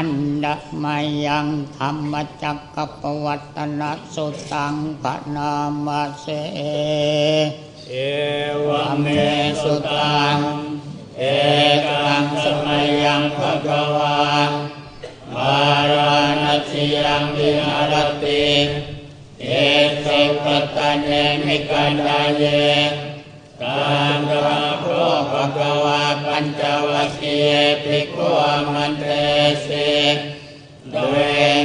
ันดะมายังธรรมจักกปวัตนสุตังปนามาเสเอวเมสุตัง เอกังสมัยังภะคะวามาราณสียังวิหารติเอเสปตะเนมิกันดาเย กานตระโคภะคะวาปัญจวัคคียภิกขุมันเตเสดเว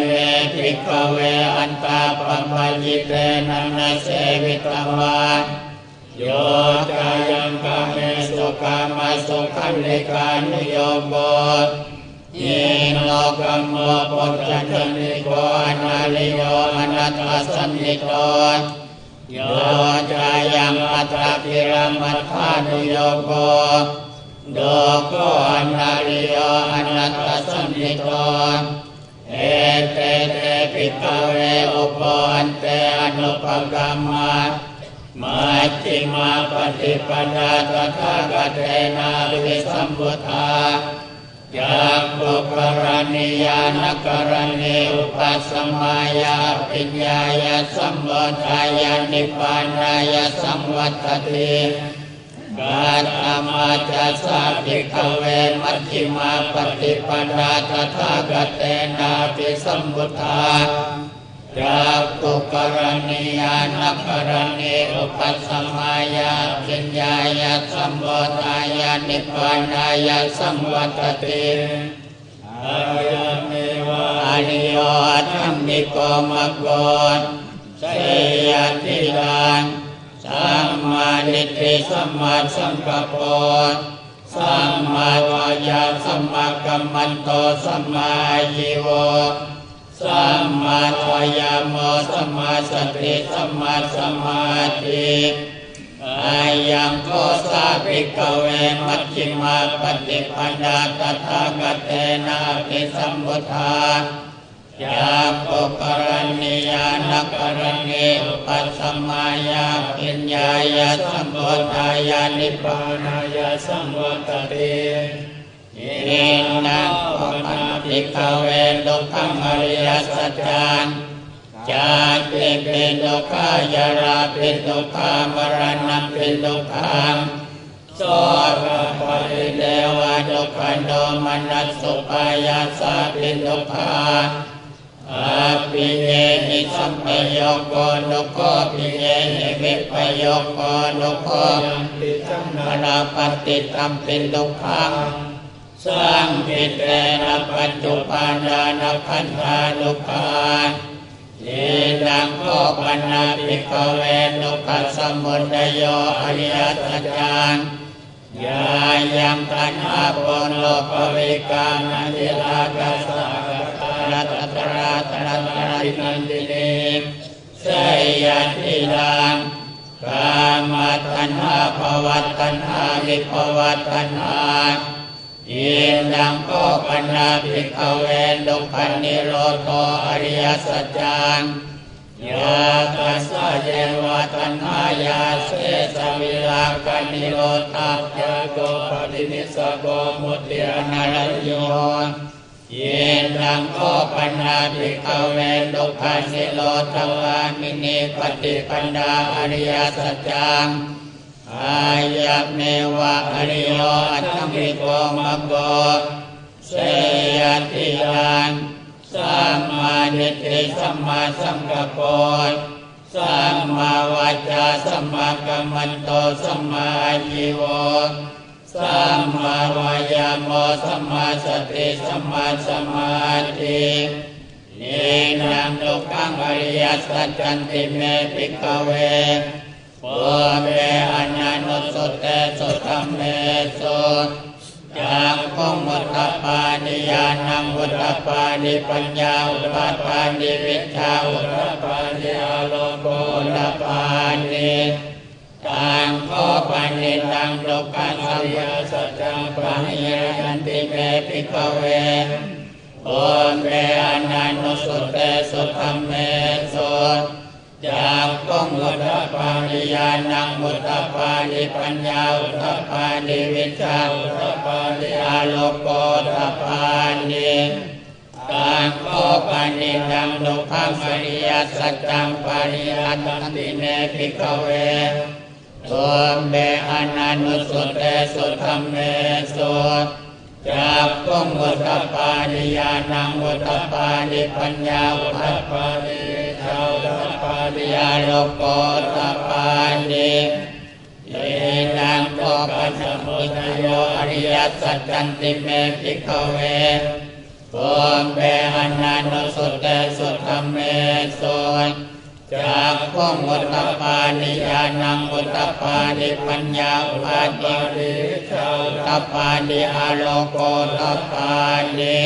เมภิกขเวอันตาปัมปยิเตนันนะเสวิตวา โยจายังกาเมสุกามาสุขันเลกานุโยโกยินโลกัมโมปุจจันติโกอนาลิโยอนัตตสันนิโต โยจายังอัตตาพิรามัฏฐานุโยโกโดโกอนาลิโยอนัตตสันนิโตเอเตเตปิกเวอุปอันเตอนุปกรรมา มัชฌิมาปฏิปทาตถาคตเตนาวิสัมพุทธา จากบุกรณียานกรณีอุปสมมายาปิญญายาสัมปทายานิพพานายาสัมวัตติกาตมาจัสสะภิกขเวมัชฌิมาปฏิปทาตถาคตเตนาวิสัมพุทธา จากกุกรณียานกรณีอุปสมมายาปิญญายาสัมโพธายานิพพานายาสัมวัตติอายาเมวะอริโยธรรมิโกมะโกเสยติลังสัมมานิตติสัมมาสังกัปโปสัมมาวายาสัมมากัมมันโตสัมมายิโว สัมมาทายาโมสัมมาสติสัมมาสมาธิอายังโกสาภิกเวมัชฌิมาปฏิปทาตถาคตเตนะภิสัมพุทายาโกกรณียานกรณีอุปสมมายาปิญญายาสัมโพธายานิพพานายาสัมวัตติ อินังปปันติกาเวดุขังอริยสัจจังจาติเป็นดุขายาราเป็นดุขามรณะเป็นดุขังโสกปริเดวะดุขันโดมนัสสุปายาสาเป็นดุขาอาปิเยหิสัมปโยโกนุโกปิเยหิวิปโยโกนุโกติจังอนาปฏิตัมเป็นดุขัง สังพิเตนะปัจจุปานานะพันธานุภาเยนังโกปันนาภิกเวนุปัสสมุทโยอริยสัจจังยายังตัณหาปนโลภวิกานันติลากัสสะกะนัตตราตรัตรานันติเนสยติลังกามตัณหาภวตัณหาวิภวตัณหา ยินดังก็ปัญนาภิกขเวดุขันนิโรธอริยสัจจังยาคัสสะเยวะตัณหายาเสสวิลาคันนิโรธายาโกปฏินิสโกมุตติอนารยโยยินดังก็ปัญนาภิกขเวดุขันนิโรธวามินิปฏิปันดาอริยสัจจัง อายะเมวะอริโยอัตมิโกมะโกเสยติลังสัมมานิตติสัมมาสังกัปโปสัมมาวาจาสัมมากัมมันโตสัมมาอายิโวสัมมาวายาโมสัมมาสติสัมมาสมาธิเนนังทุกขังอริยสัจจันติเมภิกขเว โอเมอนันตุสุเตสุธรรมเมสุจากพงมุตตปานิยานังอุตตปานิปัญญาอุตตปานิวิชาอุตตปานิอาโลโกอุตตปานิตังโคปานิตังโลกัสสยาสัจจังปัญญายันติเมภิกขเวโอเมอนันตุสุเตสุธรรมเมสุ จากก้องอุตตปาณิยานังอุตตปาณิปัญญาอุตตปาณิวิชาอุตตปาณิอาโลโกตตปาณิตังโอปานิดังดุขังอริยสัจจังปาริยันติเมภิกเวตัวเบอนันุสุเตสุธรรมเมสุจากพุงอุตตปานิยานังอุตตปานิปัญญาอุตตปานิ ชาวตปานิยาโลกโกตตปานิเยนังโกปัสมุทโยอริยสัจจันติเมภิกขเวโอมเบหันนานุสุตเตสุธรรมเมสุจากพงอุตตปานิยานังอุตตปานิปัญญาอุปาติชาวตปานิอาโลโกตปานิ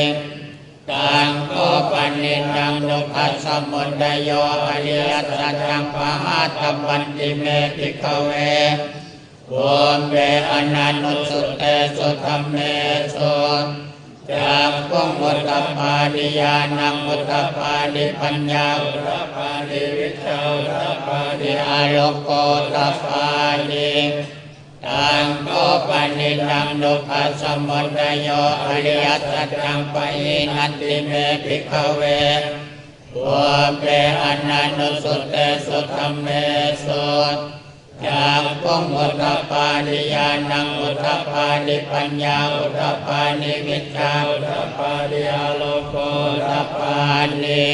ตังโกปันนินังนุปัสสมุทโยอริยสัจจังปะหาตบันติเมภิกเวโอมเบหันนานุสุตเตสุธรรมเมสุจากพงอุตตปานิยานังอุตตปานิปัญญาอุตตปานิวิชาอุตตปานิอาโลโกตตปานิ ตังโกปานินังนุปัสสมุทโยอริยสัจจังปะอินันติเมภิกขเวโอเปอนันนุสุตเตสุธรรมเมสุจากพงอุตตปานิยานังอุตตปานิปัญญาอุตตปานิวิชาอุตตปานิอาโลโกอุตตปานิ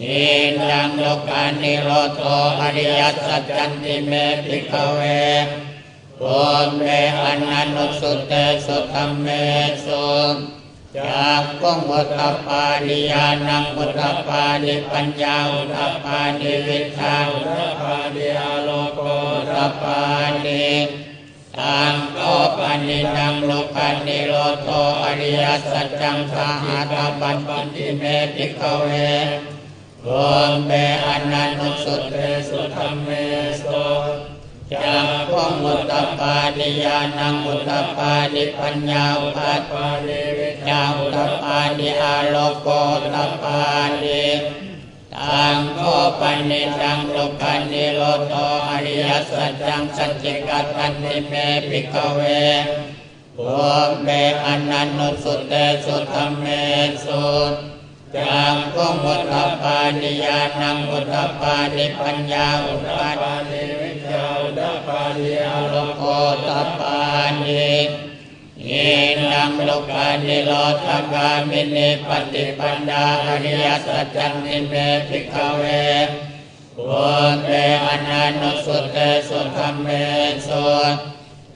นินังโลกานิโรโตอริยสัจจันติเมภิกขเว โอมเมอนันนุสุตเตสุธรรมเมสุจากพงอุตตปานิยานังอุตตปานิปัญญาอุตตปานิวิชาอุตตปานิอาโลโกอุตตปานิตังโกปานินังโลกานิโรโตอริยสัจจังสาหาตบันปันติเมภิกขเวโอมเบอนันตุสุตเตสุธรรมเมสุ จากพงอุตตปานิยานังอุตตปานิปัญญาอุตตปานิวิชาอุตตปานิอาโลโกตปานิตังโกปันนิดังโลกานิโรโตอริยสัจจังสัจจิกัตตันติเมภิกเวโอมเบอนันตุสุตเตสุธรรมเมสุจากพงอุตตปานิยานังอุตตปานิปัญญาอุตตปานิวิ ตปานิอาโลโกตปานิเยนังโลกานิโรธกามินิปฏิปันดาอริยสัจจันติเมภิกเวโอเตอนันตสุตเตสุธรรมเมสุ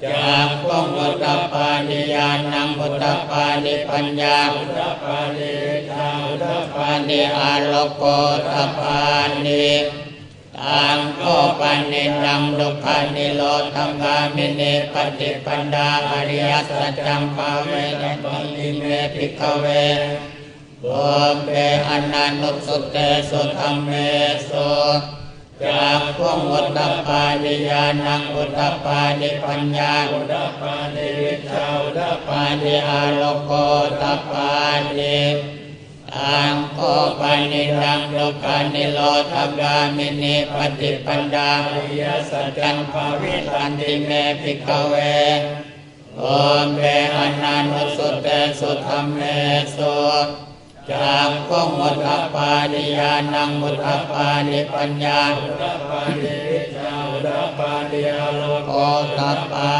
จากพงอุตตปานิยานังอุตตปานิปัญญาอุตตปานิวิชาอุตตปานิอาโลโกตปานิ ตังโกปานินังลุกานิโลธรรมามินิปฏิปันดาอริยสัจจังปาเวนะติเมภิกขเวโอมเปอนันตุสุตเตสุธรรมเมสุจากพวงอุตตปานิยานังอุตตปานิปัญญาอุตตปานิวิชาอุตตปานิอาโลโกอุตตปานิ ตังโกปานิดังโลกานิโลธกามินิปฏิปันดาอริยสัจจันภาวิตันติเมภิกขเวโอมเปอนันตุสุตเตสุธรรมเมสุจากพงอุตตปานิยานังอุตตปานิปัญญาอุตตปานิวิชาอุตตปานิอาโลโกอุตตปา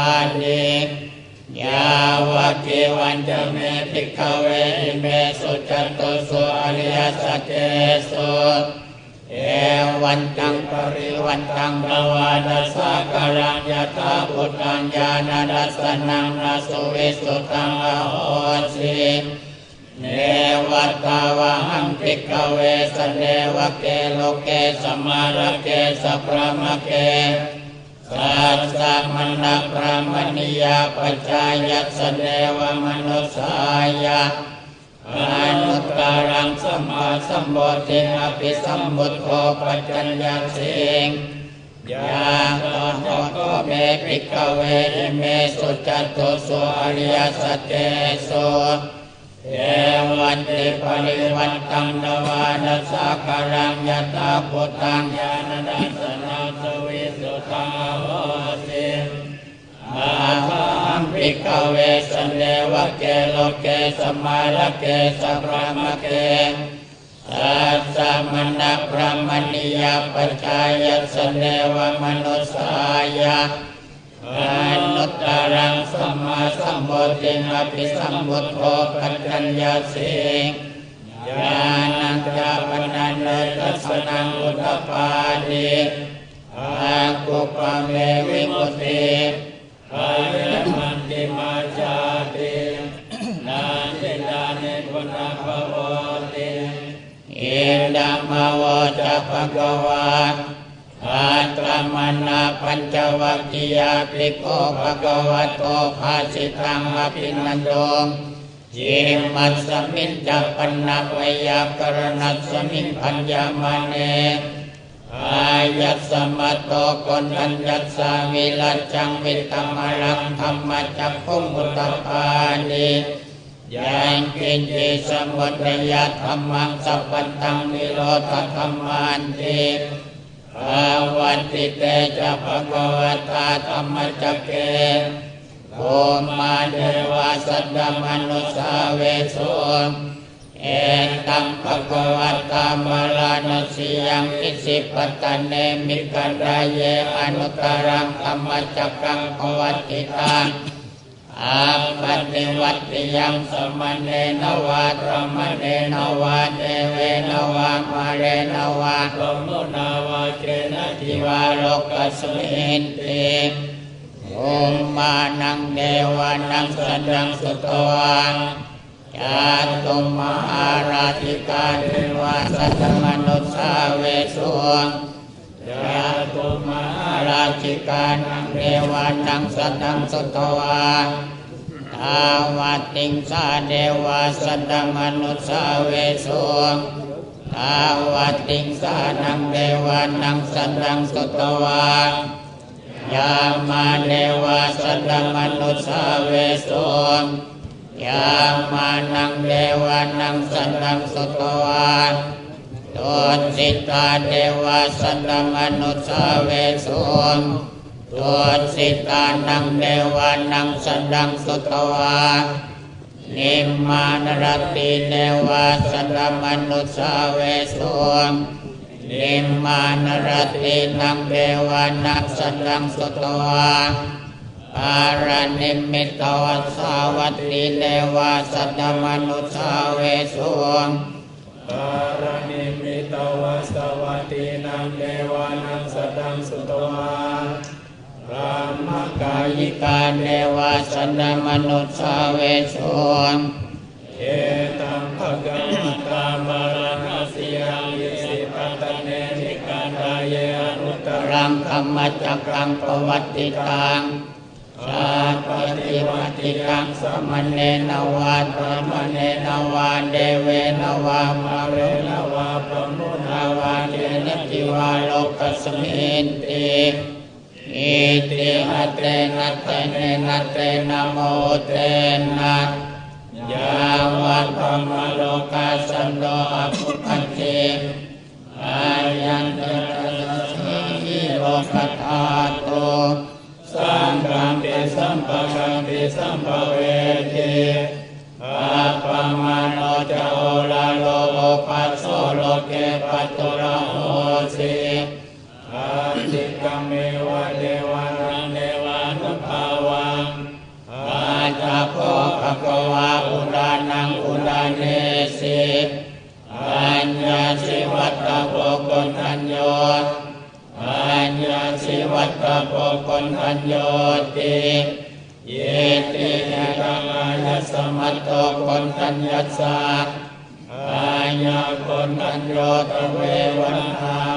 นิ ยาวะเกวันจะเมภิกขเวอิเมสุจตุสุอริยสัจเจสุเอวันตังปริวันตังภวานัสสะกรังยถาพุทธังญาณดัสสนังนาสุวิสุตังอโหสิ เนวัตตาวะหังพิกเวสเนวะเกโลเกสมาระเกสพระมะเก สัสสะมณพระมณียปัจจายัสเนวมนุสายะอนุตตรังสัมมาสัมโพธิอภิสัมพุทโธปัจจัญญาสิงยาตโหโตเมภิกเวอิเมสุจัตุสุอริยสัจเจสุเอวันติปริวันตังนวานัสสะกรังยตาพุทธังญาณดั สสนาสวิสุตังอโหสิอาหัง ภิกขเวสเนวะเกโลเกสมาลเกสพรามเกสัสสะมณะพระมณียปัจจายัสเนวะมนุสายะอนุตตรังสัมมาสัมโพธิอภิสัมพุทโธปัจจัญญาสิงญาณังจาปนันโนทัสสนังอุตตปานิอากุปะ เมวิมุตติกายมันติมาจาตินาติดานิพุทธภวติอิดัมมวจะภะคะวาอาตมนาปัญจวัคคียาภิกขุภะคะวะโตภาสิตังอภินันโดยิมัสสมิจจปันนัวยากรณัสสมิงพัญญามเน อายัสมัตโตคนทัญญัสสาวิลัจังวิตมลังธรรมจักขุมุตตปานิยังกินจิสมุทยธรรมังสัพพันตังนิโรธธรรมันติภาวันติเตจะภะคะวตาธรรมจักเกโอมาเดวาสัตตมนุสาเวสุเอตังภะคะวตามลานสิยังอิสิปตะเนมิกันดาเยอนุตตรังธรรมจักกังภวัติตังอาปฏิวัติยังสมณเณนวาตรมเณนวาเทเวนวามาเรนวา สมุนาวาเจนะทิ ทิวาโลกัสมินติโอมานังเดวานังสันดังสุตวัง ยาตุมหาราธิกาเทวาสัตมนุสาเวสุงยาตุมหาราชิกานังเทวานังสัตตังสุตวังทาวติงสาเดวาสัตตมนุสาเวสุงทาวติงสานังเดวานังสันดังสุตวายามาเดวาสันดมนุสาเวสุง ยามานังเดวานังสันดังสุตวาตุสิตาเดวาสันดมนุสาเวสุงตุสิตานังเดวานังสันดังสุตวานิมมานรติเนวาสตมนุสาเวสุงนิมมานรตินังเดวานังสัตังสุตวา ปารานิมิตวัสสาวัตติเนวาสตมนุสาเวสุงปารณิมิตวัสวัตินังเดวานังสตตังสุตวาพระมกากายิยิกาเนวาสตมนุสาเวสุงเอตังภะคะวตามารังสิยังยิสิปัตตเนมิกันดาเยอนุตตรัรังงธรรมจักกังปวัตติตังสา ปฏิวติกังสมณเณนวาตมเณนวาเดเวนวามาเรนวาปมุนาวาเทนติวาโลกัสมินติอิติหัตเตนัตเตเนนัตเตนะโมเตนะยาวะธรรมโลกัสันโดอภุพันติอายันเตนะสิโลกธาตุ สัมปะกัมปิสัมภเวทิอาปมาโนจโอลาโลโอปัสโสโลเกปัตตุระโหสิอาติกัมเมวะเดวานังเดวานุภาวังอาจาโพภะควาอุดานังอุดาเนสิอัญญาสิวัตตะโพกนัญโย ยาสิวัตตโพกนทัญโยติเยตินะกัมายัสมัตโตคนทัญญัสสะอาญาคนทัญโยตเววันธามา